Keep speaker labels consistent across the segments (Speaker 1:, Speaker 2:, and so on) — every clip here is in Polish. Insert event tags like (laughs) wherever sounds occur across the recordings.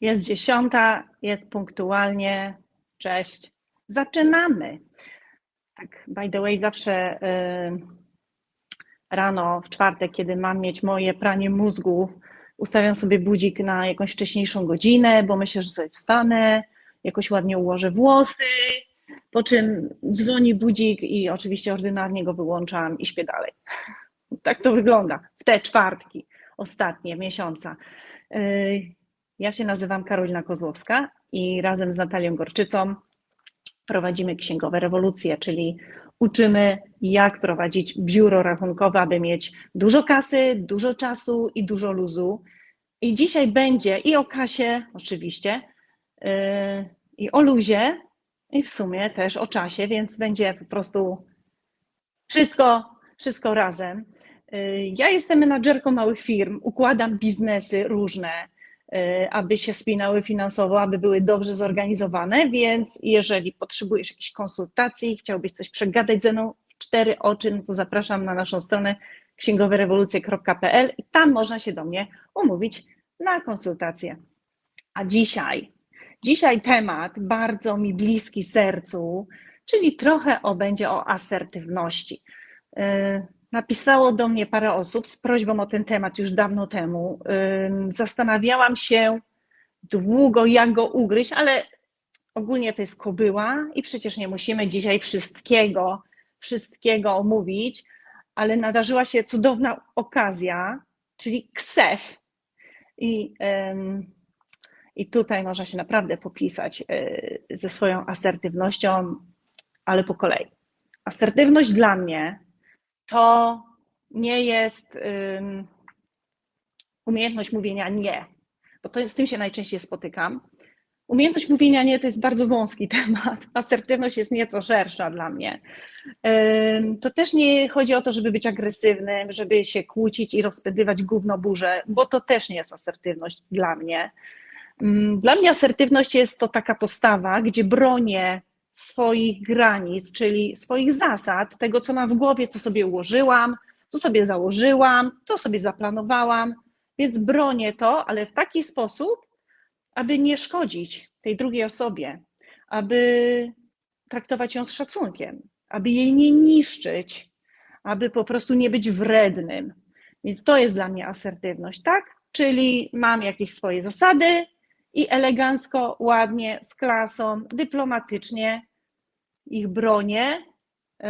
Speaker 1: Jest dziesiąta, jest punktualnie. Cześć. Zaczynamy. Tak, by the way, zawsze y, rano, w czwartek, kiedy mam mieć moje pranie mózgu, ustawiam sobie budzik na jakąś wcześniejszą godzinę, bo myślę, że sobie wstanę, jakoś ładnie ułożę włosy, po czym dzwoni budzik i oczywiście ordynarnie go wyłączam i śpię dalej. (laughs) Tak to wygląda w te czwartki, ostatnie miesiąca. Y, ja się nazywam Karolina Kozłowska i razem z Natalią Gorczycą prowadzimy księgowe rewolucje, czyli uczymy, jak prowadzić biuro rachunkowe, aby mieć dużo kasy, dużo czasu i dużo luzu. I dzisiaj będzie i o kasie, oczywiście, yy, i o luzie, i w sumie też o czasie, więc będzie po prostu wszystko, wszystko razem. Yy, ja jestem menadżerką małych firm, układam biznesy różne, aby się spinały finansowo, aby były dobrze zorganizowane, więc jeżeli potrzebujesz jakiejś konsultacji, chciałbyś coś przegadać ze mną w cztery oczy, no to zapraszam na naszą stronę księgowerewolucje.pl i tam można się do mnie umówić na konsultację. A dzisiaj, dzisiaj temat bardzo mi bliski sercu, czyli trochę o, będzie o asertywności. Napisało do mnie parę osób z prośbą o ten temat już dawno temu. Zastanawiałam się długo, jak go ugryźć, ale ogólnie to jest kobyła i przecież nie musimy dzisiaj wszystkiego, wszystkiego omówić, ale nadarzyła się cudowna okazja, czyli KSEF. I, i tutaj można się naprawdę popisać y, ze swoją asertywnością, ale po kolei. Asertywność dla mnie to nie jest um, umiejętność mówienia nie, bo to, z tym się najczęściej spotykam. Umiejętność mówienia nie to jest bardzo wąski (laughs) temat. Asertywność jest nieco szersza dla mnie. To też nie chodzi o to, żeby być agresywnym, żeby się kłócić i rozpędywać gówno burzę, bo to też nie jest asertywność dla mnie. Dla mnie asertywność jest to taka postawa, gdzie bronię swoich granic, czyli swoich zasad, tego, co mam w głowie, co sobie ułożyłam, co sobie założyłam, co sobie zaplanowałam. Więc bronię to, ale w taki sposób, aby nie szkodzić tej drugiej osobie, aby traktować ją z szacunkiem, aby jej nie niszczyć, aby po prostu nie być wrednym. Więc to jest dla mnie asertywność, tak? Czyli mam jakieś swoje zasady, i elegancko, ładnie, z klasą, dyplomatycznie ich bronię yy,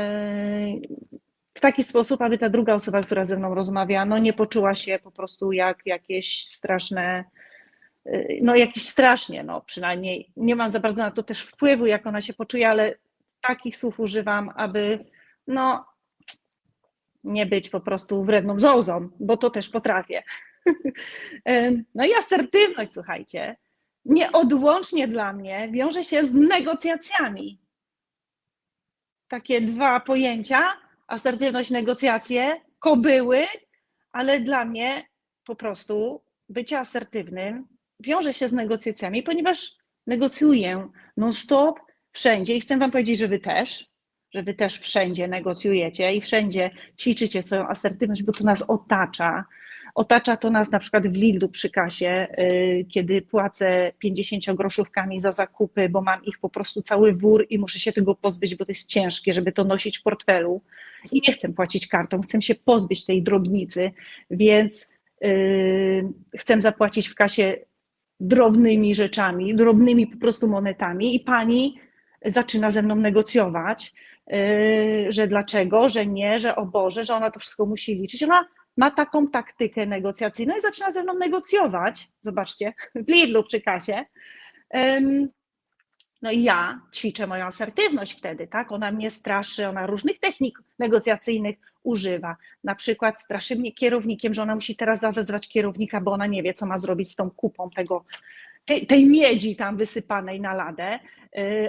Speaker 1: w taki sposób, aby ta druga osoba, która ze mną rozmawia, no nie poczuła się po prostu jak jakieś straszne, yy, no jakieś strasznie, no przynajmniej nie mam za bardzo na to też wpływu, jak ona się poczuje, ale takich słów używam, aby no nie być po prostu wredną zozą, bo to też potrafię. Yy, (laughs) no i asertywność, słuchajcie, nieodłącznie dla mnie wiąże się z negocjacjami. Takie dwa pojęcia, asertywność, negocjacje, kobyły, ale dla mnie po prostu bycie asertywnym wiąże się z negocjacjami, ponieważ negocjuję non-stop, wszędzie i chcę Wam powiedzieć, że Wy też, że Wy też wszędzie negocjujecie i wszędzie ćwiczycie swoją asertywność, bo to nas otacza, Otacza to nas na przykład w Lidlu przy kasie, y, kiedy płacę 50 groszówkami za zakupy, bo mam ich po prostu cały wór i muszę się tego pozbyć, bo to jest ciężkie, żeby to nosić w portfelu. I nie chcę płacić kartą, chcę się pozbyć tej drobnicy, więc yy, chcę zapłacić w kasie drobnymi rzeczami, drobnymi po prostu monetami i pani zaczyna ze mną negocjować, yy, że dlaczego, że nie, że o Boże, że ona to wszystko musi liczyć. Ona ma taką taktykę negocjacyjną i zaczyna ze mną negocjować. Zobaczcie, w Lidlu przy kasie. No i ja ćwiczę moją asertywność wtedy, tak? Ona mnie straszy, ona różnych technik negocjacyjnych używa. Na przykład straszy mnie kierownikiem, że ona musi teraz zawezwać kierownika, bo ona nie wie, co ma zrobić z tą kupą tego tej, tej miedzi tam wysypanej na ladę,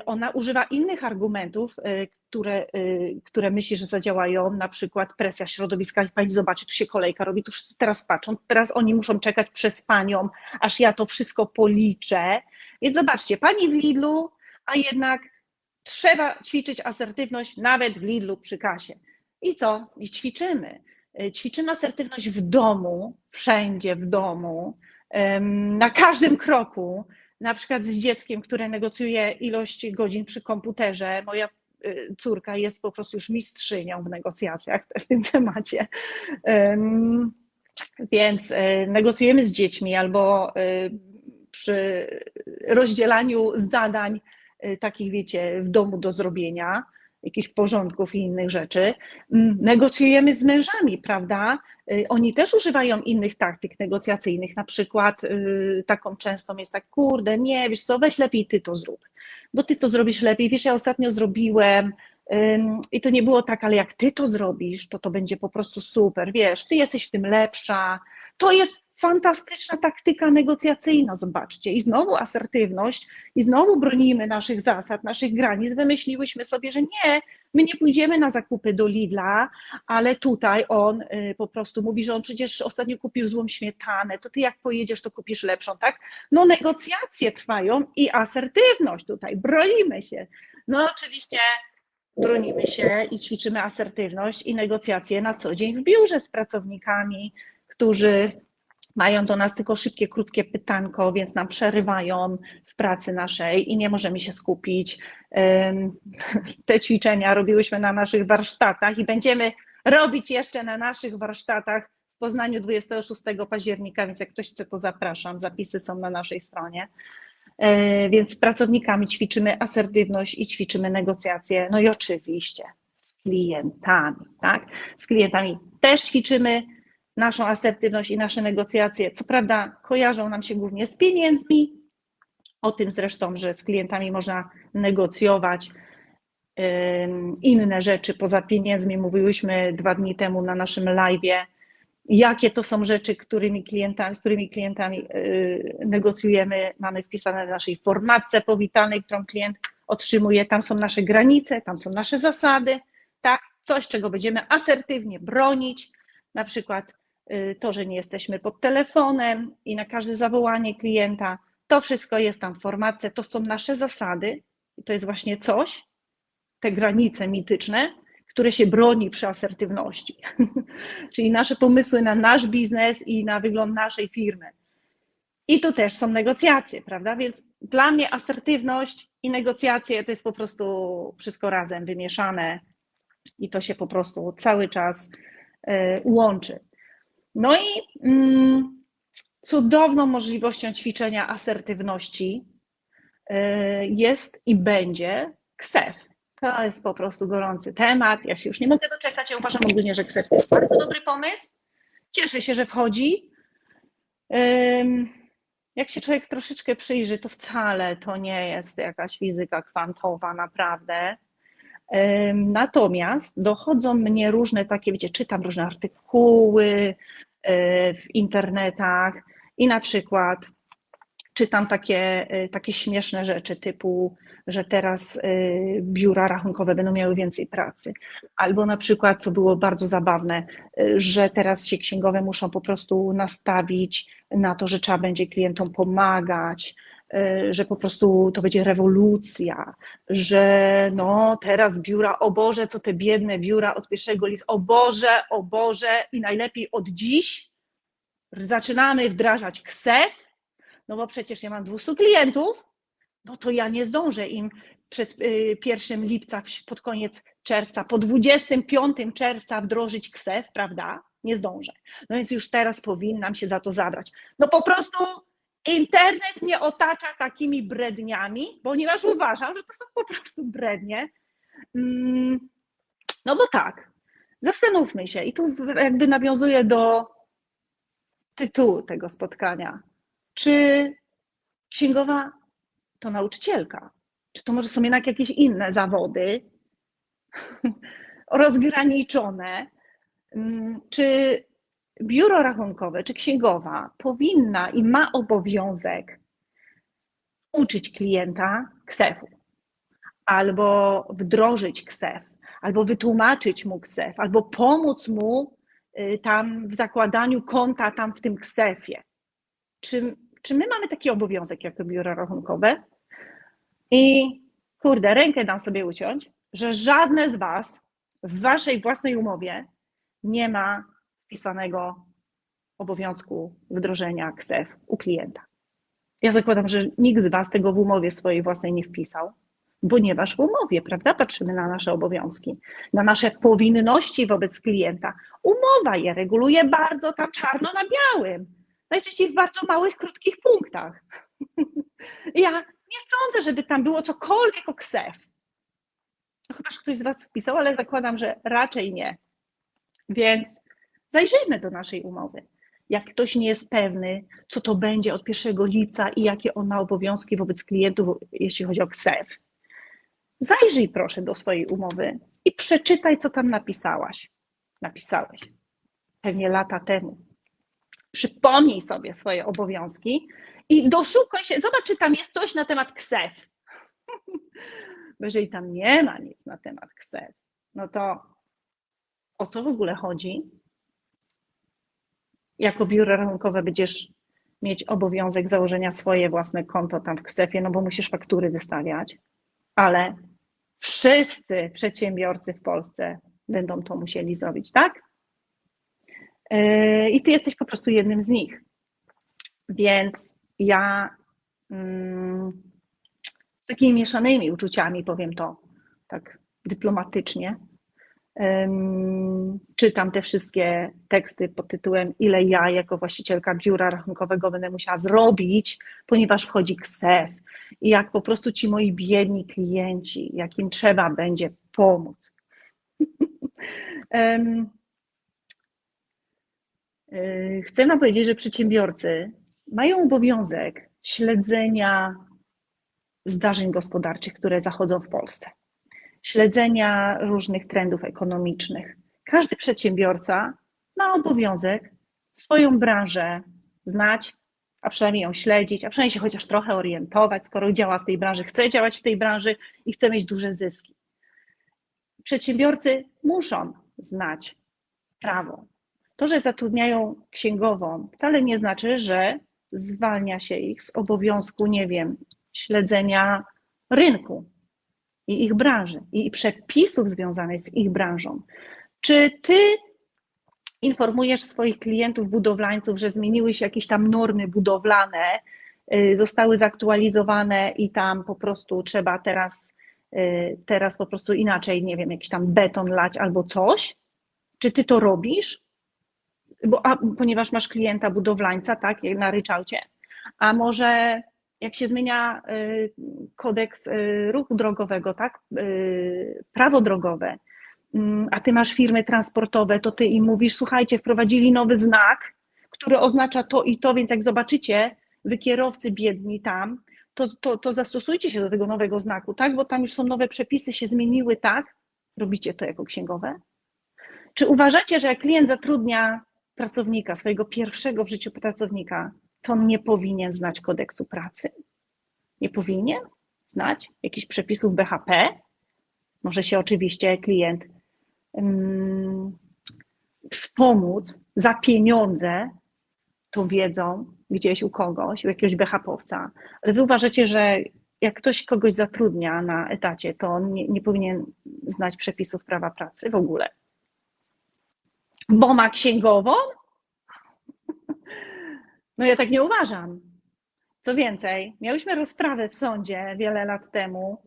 Speaker 1: ona używa innych argumentów, y, które, y, które myśli, że zadziałają, na przykład presja środowiska. Pani zobaczy, tu się kolejka robi, tu wszyscy teraz patrzą, teraz oni muszą czekać przez panią, aż ja to wszystko policzę. Więc zobaczcie, pani w Lidlu, a jednak trzeba ćwiczyć asertywność nawet w Lidlu przy kasie. I co? I ćwiczymy. Ćwiczymy asertywność w domu, wszędzie w domu, na każdym kroku, na przykład z dzieckiem, które negocjuje ilość godzin przy komputerze. Moja y, córka jest po prostu już mistrzynią w negocjacjach w tym temacie. Em, Więc y, negocjujemy z dziećmi albo y, przy rozdzielaniu zadań takich, wiecie, w domu do zrobienia, jakichś porządków i innych rzeczy. Mm, Negocjujemy z mężami, prawda? Y, Oni też używają innych taktyk negocjacyjnych, na przykład y, taką częstą jest tak, kurde, nie, wiesz co, weź lepiej ty to zrób, bo ty to zrobisz lepiej, wiesz, ja ostatnio zrobiłem i to nie było tak, ale jak ty to zrobisz, to to będzie po prostu super, wiesz, ty jesteś tym lepsza, to jest fantastyczna taktyka negocjacyjna, zobaczcie. I znowu asertywność, i znowu bronimy naszych zasad, naszych granic. Wymyśliłyśmy sobie, że nie, my nie pójdziemy na zakupy do Lidla, ale tutaj on y, po prostu mówi, że on przecież ostatnio kupił złą śmietanę, to ty jak pojedziesz, to kupisz lepszą, tak? No negocjacje trwają i asertywność tutaj, bronimy się. No oczywiście bronimy się i ćwiczymy asertywność i negocjacje na co dzień w biurze z pracownikami, którzy mają do nas tylko szybkie, krótkie pytanko, więc nam przerywają w pracy naszej i nie możemy się skupić. (laughs) Te ćwiczenia robiłyśmy na naszych warsztatach i będziemy robić jeszcze na naszych warsztatach w Poznaniu 26 października, więc jak ktoś chce, to zapraszam. Zapisy są na naszej stronie. Yy, Więc z pracownikami ćwiczymy asertywność i ćwiczymy negocjacje. No i oczywiście z klientami, tak? Z klientami też ćwiczymy naszą asertywność i nasze negocjacje. Co prawda, kojarzą nam się głównie z pieniędzmi. O tym zresztą, że z klientami można negocjować inne rzeczy poza pieniędzmi. Mówiłyśmy dwa dni temu na naszym live'ie, jakie to są rzeczy, którymi klientami, z którymi klientami yy, negocjujemy. Mamy wpisane w naszej formatce powitalnej, którą klient otrzymuje. Tam są nasze granice, tam są nasze zasady, tak? Coś, czego będziemy asertywnie bronić, na przykład y, to, że nie jesteśmy pod telefonem i na każde zawołanie klienta, to wszystko jest tam w formatce, to są nasze zasady i to jest właśnie coś, te granice mityczne, które się broni przy asertywności. (laughs) Czyli nasze pomysły na nasz biznes i na wygląd naszej firmy. I tu też są negocjacje, prawda? Więc dla mnie asertywność i negocjacje to jest po prostu wszystko razem wymieszane i to się po prostu cały czas y, łączy. No i mm, cudowną możliwością ćwiczenia asertywności y, jest i będzie KSEF. To jest po prostu gorący temat. Ja się już nie mogę doczekać. Ja uważam ogólnie, że KSEF to jest bardzo dobry pomysł. Cieszę się, że wchodzi. Jak się człowiek troszeczkę przyjrzy, to wcale to nie jest jakaś fizyka kwantowa, naprawdę. Natomiast dochodzą mnie różne takie, wiecie, czytam różne artykuły y, w internetach i na przykład czytam takie, y, takie śmieszne rzeczy typu, że teraz y, biura rachunkowe będą miały więcej pracy. Albo na przykład, co było bardzo zabawne, że teraz się księgowe muszą po prostu nastawić na to, że trzeba będzie klientom pomagać, że po prostu to będzie rewolucja, że no teraz biura, o Boże, co te biedne biura od pierwszego listu, o Boże, o Boże i najlepiej od dziś zaczynamy wdrażać KSEF, no bo przecież ja mam 200 klientów, no to ja nie zdążę im przed y, 1 lipca, w- pod koniec czerwca, po 25 czerwca wdrożyć KSEF, prawda? Nie zdążę. No więc już teraz powinnam się za to zabrać. No po prostu internet mnie otacza takimi bredniami, ponieważ uważam, że to są po prostu brednie. Mm, No bo tak, zastanówmy się i tu jakby nawiązuję do tytułu tego spotkania. Czy księgowa to nauczycielka? Czy to może są jednak jakieś inne zawody (laughs) rozgraniczone? Mm, Czy biuro rachunkowe, czy księgowa powinna i ma obowiązek uczyć klienta KSEF-u, albo wdrożyć KSEF, albo wytłumaczyć mu KSEF, albo pomóc mu y, tam w zakładaniu konta tam w tym KSEF-ie? Czy, czy my mamy taki obowiązek jako biuro rachunkowe? I kurde, rękę dam sobie uciąć, że żadne z Was w Waszej własnej umowie nie ma wpisanego obowiązku wdrożenia KSEF u klienta. Ja zakładam, że nikt z Was tego w umowie swojej własnej nie wpisał, ponieważ w umowie, prawda, patrzymy na nasze obowiązki, na nasze powinności wobec klienta. Umowa je reguluje bardzo tam czarno na białym, najczęściej w bardzo małych, krótkich punktach. (laughs) Ja nie sądzę, żeby tam było cokolwiek o KSEF. No chyba, że ktoś z Was wpisał, ale zakładam, że raczej nie. Więc zajrzyjmy do naszej umowy. Jak ktoś nie jest pewny, co to będzie od 1 lipca i jakie on ma obowiązki wobec klientów, jeśli chodzi o KSEF, zajrzyj proszę do swojej umowy i przeczytaj, co tam napisałaś. Napisałeś. Pewnie lata temu. Przypomnij sobie swoje obowiązki i doszukaj się, zobacz, czy tam jest coś na temat KSEF. (laughs) Jeżeli tam nie ma nic na temat KSEF, no to o co w ogóle chodzi? Jako biuro rachunkowe będziesz mieć obowiązek założenia swoje własne konto tam w KSEF-ie, no bo musisz faktury wystawiać, ale wszyscy przedsiębiorcy w Polsce będą to musieli zrobić, tak? Yy, I ty jesteś po prostu jednym z nich. Więc ja mm, z takimi mieszanymi uczuciami, powiem to tak dyplomatycznie, czytam te wszystkie teksty pod tytułem Ile ja jako właścicielka biura rachunkowego będę musiała zrobić, ponieważ wchodzi KSEF i jak po prostu ci moi biedni klienci, jakim trzeba będzie pomóc. (laughs) Y, chcę nam powiedzieć, że przedsiębiorcy mają obowiązek śledzenia zdarzeń gospodarczych, które zachodzą w Polsce, śledzenia różnych trendów ekonomicznych. Każdy przedsiębiorca ma obowiązek swoją branżę znać, a przynajmniej ją śledzić, a przynajmniej się chociaż trochę orientować, skoro działa w tej branży, chce działać w tej branży i chce mieć duże zyski. Przedsiębiorcy muszą znać prawo. To, że zatrudniają księgową, wcale nie znaczy, że zwalnia się ich z obowiązku, nie wiem, śledzenia rynku i ich branży i przepisów związanych z ich branżą. Czy ty informujesz swoich klientów budowlańców, że zmieniły się jakieś tam normy budowlane, y, zostały zaktualizowane i tam po prostu trzeba teraz, y, teraz po prostu inaczej, nie wiem, jakiś tam beton lać albo coś? Czy ty to robisz? bo, a, ponieważ masz klienta budowlańca, tak, na ryczałcie, a może jak się zmienia y, kodeks y, ruchu drogowego, tak, y, prawo drogowe, mm, a ty masz firmy transportowe, to ty im mówisz, słuchajcie, wprowadzili nowy znak, który oznacza to i to, więc jak zobaczycie, wy kierowcy biedni tam, to, to, to zastosujcie się do tego nowego znaku, tak, bo tam już są nowe przepisy, się zmieniły, tak, robicie to jako księgowe? Czy uważacie, że jak klient zatrudnia pracownika, swojego pierwszego w życiu pracownika, to nie powinien znać kodeksu pracy? Nie powinien znać jakichś przepisów BHP? Może się oczywiście klient um, wspomóc za pieniądze tą wiedzą gdzieś u kogoś, u jakiegoś BHP-owca. Ale wy uważacie, że jak ktoś kogoś zatrudnia na etacie, to on nie, nie powinien znać przepisów prawa pracy w ogóle? Bo ma księgową? No ja tak nie uważam. Co więcej, miałyśmy rozprawę w sądzie wiele lat temu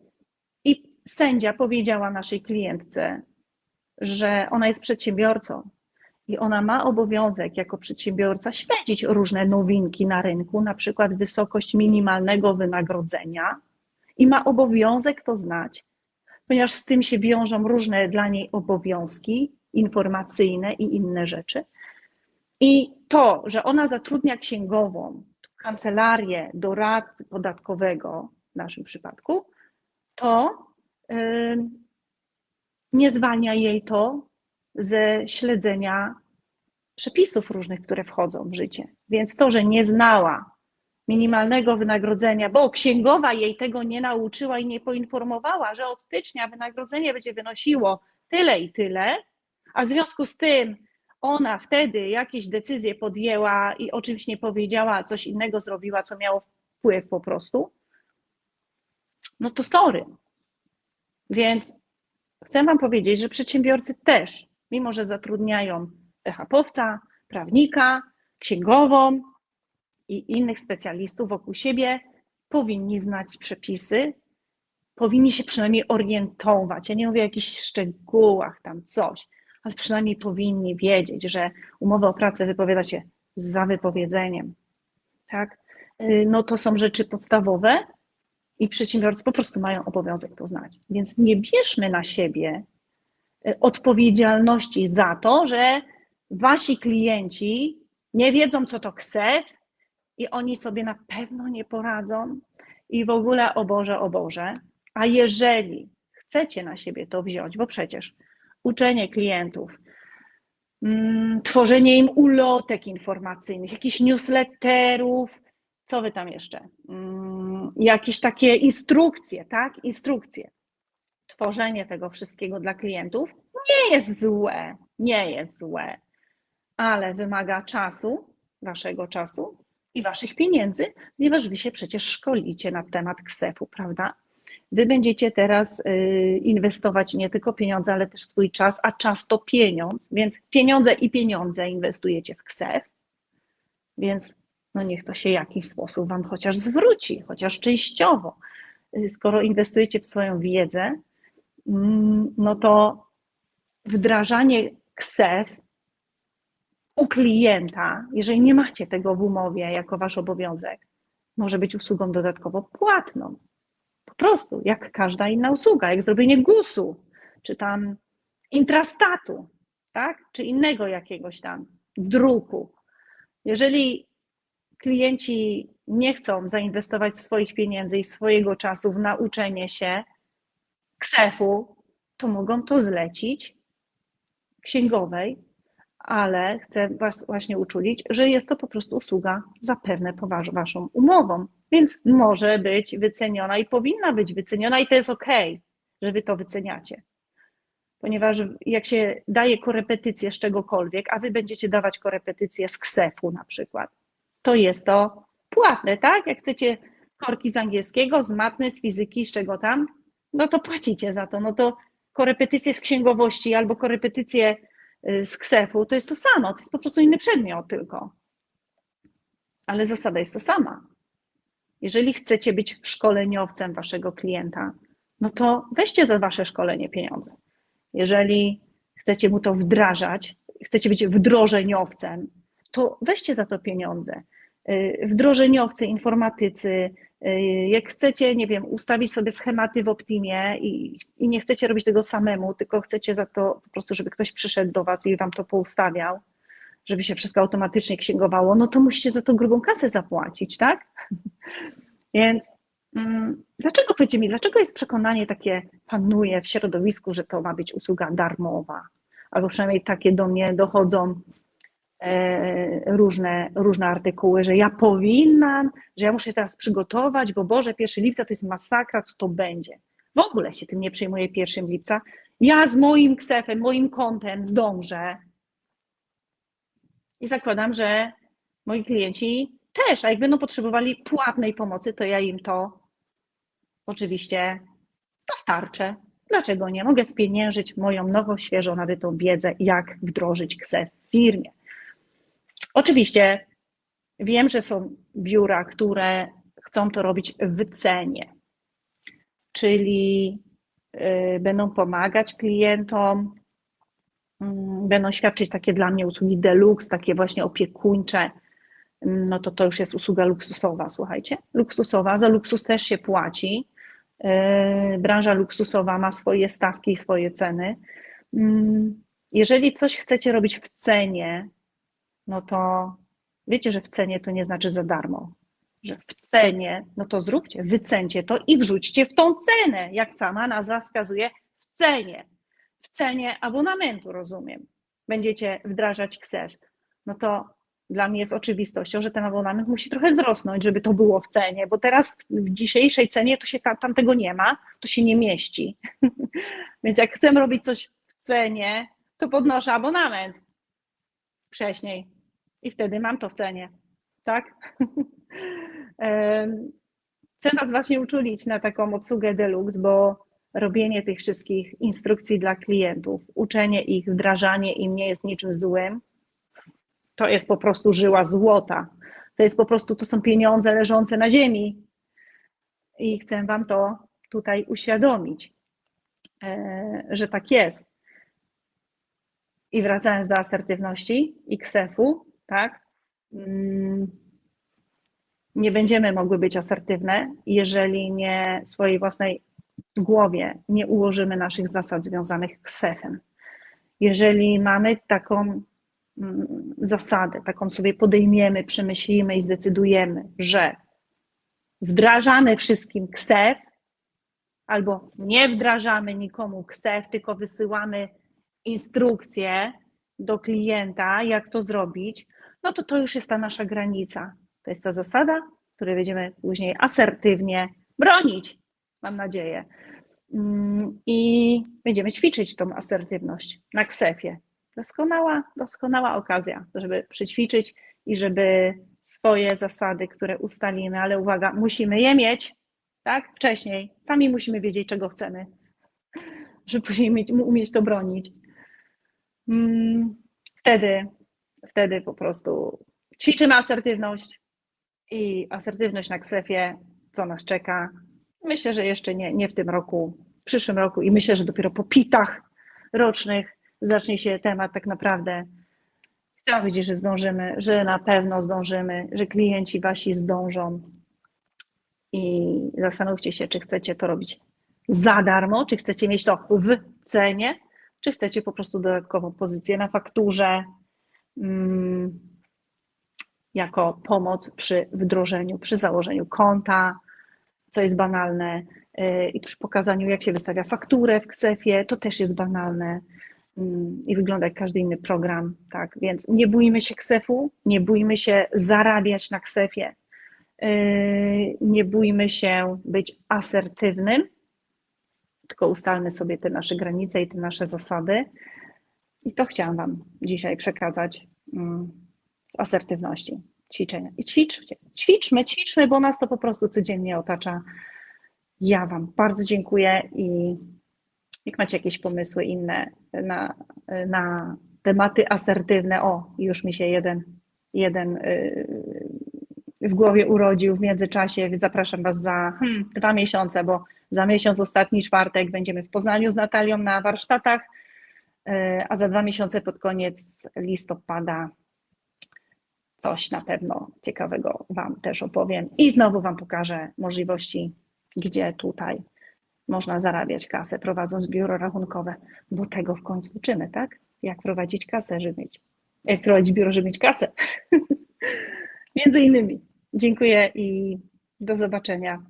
Speaker 1: i sędzia powiedziała naszej klientce, że ona jest przedsiębiorcą i ona ma obowiązek jako przedsiębiorca śledzić różne nowinki na rynku, na przykład wysokość minimalnego wynagrodzenia i ma obowiązek to znać, ponieważ z tym się wiążą różne dla niej obowiązki informacyjne i inne rzeczy. I to, że ona zatrudnia księgową, kancelarię doradcy podatkowego w naszym przypadku, to nie zwalnia jej to ze śledzenia przepisów różnych, które wchodzą w życie. Więc to, że nie znała minimalnego wynagrodzenia, bo księgowa jej tego nie nauczyła i nie poinformowała, że od stycznia wynagrodzenie będzie wynosiło tyle i tyle, a w związku z tym ona wtedy jakieś decyzje podjęła i oczywiście nie powiedziała, coś innego zrobiła, co miało wpływ po prostu, no to sorry. Więc chcę Wam powiedzieć, że przedsiębiorcy też, mimo że zatrudniają PHP-owca, prawnika, księgową i innych specjalistów wokół siebie powinni znać przepisy, powinni się przynajmniej orientować. Ja nie mówię o jakichś szczegółach, tam coś, ale przynajmniej powinni wiedzieć, że umowę o pracę wypowiada się za wypowiedzeniem. Tak? Y, no to są rzeczy podstawowe i przedsiębiorcy po prostu mają obowiązek to znać. Więc nie bierzmy na siebie y, odpowiedzialności za to, że wasi klienci nie wiedzą, co to KSEF i oni sobie na pewno nie poradzą i w ogóle o Boże, o Boże. A jeżeli chcecie na siebie to wziąć, bo przecież uczenie klientów, mm, tworzenie im ulotek informacyjnych, jakichś newsletterów, co wy tam jeszcze? Mm, jakieś takie instrukcje, tak? Instrukcje. Tworzenie tego wszystkiego dla klientów nie jest złe, nie jest złe, ale wymaga czasu, waszego czasu i waszych pieniędzy, ponieważ wy się przecież szkolicie na temat KSEF-u, prawda? Wy będziecie teraz y, inwestować nie tylko pieniądze, ale też swój czas, a czas to pieniądz, więc pieniądze i pieniądze inwestujecie w KSEF, więc no niech to się w jakiś sposób Wam chociaż zwróci, chociaż częściowo. Y, skoro inwestujecie w swoją wiedzę, mm, no to wdrażanie KSEF u klienta, jeżeli nie macie tego w umowie jako Wasz obowiązek, może być usługą dodatkowo płatną. Po prostu, jak każda inna usługa, jak zrobienie GUS-u, czy tam intrastatu, tak? czy innego jakiegoś tam druku. Jeżeli klienci nie chcą zainwestować swoich pieniędzy i swojego czasu w nauczenie się krzefu, to mogą to zlecić księgowej, ale chcę Was właśnie uczulić, że jest to po prostu usługa zapewne po Waszą umową, więc może być wyceniona i powinna być wyceniona i to jest ok, że Wy to wyceniacie. Ponieważ jak się daje korepetycję z czegokolwiek, a Wy będziecie dawać korepetycję z ksefu na przykład, to jest to płatne, tak? Jak chcecie korki z angielskiego, z matmy, z fizyki, z czego tam, no to płacicie za to. No to korepetycje z księgowości albo korepetycje z ksefu to jest to samo, to jest po prostu inny przedmiot tylko. Ale zasada jest ta sama. Jeżeli chcecie być szkoleniowcem waszego klienta, no to weźcie za wasze szkolenie pieniądze. Jeżeli chcecie mu to wdrażać, chcecie być wdrożeniowcem, to weźcie za to pieniądze. Y, wdrożeniowcy, informatycy, y, jak chcecie, nie wiem, ustawić sobie schematy w Optimie i, i nie chcecie robić tego samemu, tylko chcecie za to po prostu, żeby ktoś przyszedł do Was i Wam to poustawiał, żeby się wszystko automatycznie księgowało, no to musicie za to grubą kasę zapłacić, tak? (laughs) Więc mm, dlaczego, powiedzcie mi, dlaczego jest przekonanie takie panuje w środowisku, że to ma być usługa darmowa? Albo przynajmniej takie do mnie dochodzą różne, różne artykuły, że ja powinnam, że ja muszę się teraz przygotować, bo Boże, 1 lipca to jest masakra, co to będzie. W ogóle się tym nie przejmuję 1 lipca. Ja z moim ksefem, moim kontem zdążę. I zakładam, że moi klienci też, a jak będą potrzebowali płatnej pomocy, to ja im to oczywiście dostarczę. Dlaczego nie? Mogę spieniężyć moją nową, świeżo nabytą wiedzę, jak wdrożyć KSEF w firmie. Oczywiście wiem, że są biura, które chcą to robić w cenie, czyli y, będą pomagać klientom, mm, będą świadczyć takie dla mnie usługi deluxe, takie właśnie opiekuńcze, no to to już jest usługa luksusowa, słuchajcie, luksusowa, za luksus też się płaci, y, branża luksusowa ma swoje stawki i swoje ceny. Mm, jeżeli coś chcecie robić w cenie, no to wiecie, że w cenie to nie znaczy za darmo. Że w cenie, no to zróbcie, wycencie to i wrzućcie w tą cenę, jak sama nazwa wskazuje, w cenie. W cenie abonamentu, rozumiem. Będziecie wdrażać KSEF. No to dla mnie jest oczywistością, że ten abonament musi trochę wzrosnąć, żeby to było w cenie, bo teraz w dzisiejszej cenie to się tam, tam tego nie ma, to się nie mieści. (laughs) Więc jak chcę robić coś w cenie, to podnoszę abonament wcześniej i wtedy mam to w cenie, tak? (laughs) Chcę Was właśnie uczulić na taką obsługę deluxe, bo robienie tych wszystkich instrukcji dla klientów, uczenie ich, wdrażanie im nie jest niczym złym. To jest po prostu żyła złota. To jest po prostu, to są pieniądze leżące na ziemi. I chcę Wam to tutaj uświadomić, e, że tak jest. I wracając do asertywności i ksefu, tak? mm, Nie będziemy mogły być asertywne, jeżeli nie swojej własnej głowie nie ułożymy naszych zasad związanych z ksefem. Jeżeli mamy taką mm, zasadę, taką sobie podejmiemy, przemyślimy i zdecydujemy, że wdrażamy wszystkim ksef, albo nie wdrażamy nikomu ksef, tylko wysyłamy instrukcje do klienta, jak to zrobić, no to to już jest ta nasza granica. To jest ta zasada, której będziemy później asertywnie bronić, mam nadzieję. Mm, I będziemy ćwiczyć tą asertywność na ksefie. Doskonała, doskonała okazja, żeby przećwiczyć i żeby swoje zasady, które ustalimy, ale uwaga, musimy je mieć, tak? Wcześniej. Sami musimy wiedzieć, czego chcemy, (laughs) żeby później mieć, umieć to bronić. Mm, Wtedy, wtedy po prostu ćwiczymy asertywność i asertywność na ksefie, co nas czeka. Myślę, że jeszcze nie, nie w tym roku, w przyszłym roku i myślę, że dopiero po pitach rocznych zacznie się temat tak naprawdę. Chcę powiedzieć, że zdążymy, że na pewno zdążymy, że klienci wasi zdążą i zastanówcie się, czy chcecie to robić za darmo, czy chcecie mieć to w cenie, czy chcecie po prostu dodatkową pozycję na fakturze jako pomoc przy wdrożeniu, przy założeniu konta, co jest banalne, yy, i przy pokazaniu, jak się wystawia fakturę w Ksefie, to też jest banalne mm, i wygląda jak każdy inny program, tak, więc nie bójmy się Ksefu, nie bójmy się zarabiać na Ksefie, yy, nie bójmy się być asertywnym, tylko ustalmy sobie te nasze granice i te nasze zasady. I to chciałam Wam dzisiaj przekazać mm, z asertywności, ćwiczenia. I ćwiczcie, ćwiczmy, ćwiczmy, bo nas to po prostu codziennie otacza. Ja Wam bardzo dziękuję i jak macie jakieś pomysły inne na, na tematy asertywne, o, już mi się jeden, jeden yy, w głowie urodził w międzyczasie, więc zapraszam Was za hmm, dwa miesiące, bo za miesiąc, ostatni czwartek, będziemy w Poznaniu z Natalią na warsztatach, a za dwa miesiące pod koniec listopada coś na pewno ciekawego Wam też opowiem i znowu Wam pokażę możliwości, gdzie tutaj można zarabiać kasę, prowadząc biuro rachunkowe, bo tego w końcu uczymy, tak? Jak prowadzić kasę, żeby mieć, jak prowadzić biuro, żeby mieć kasę. (laughs) Między innymi. Dziękuję i do zobaczenia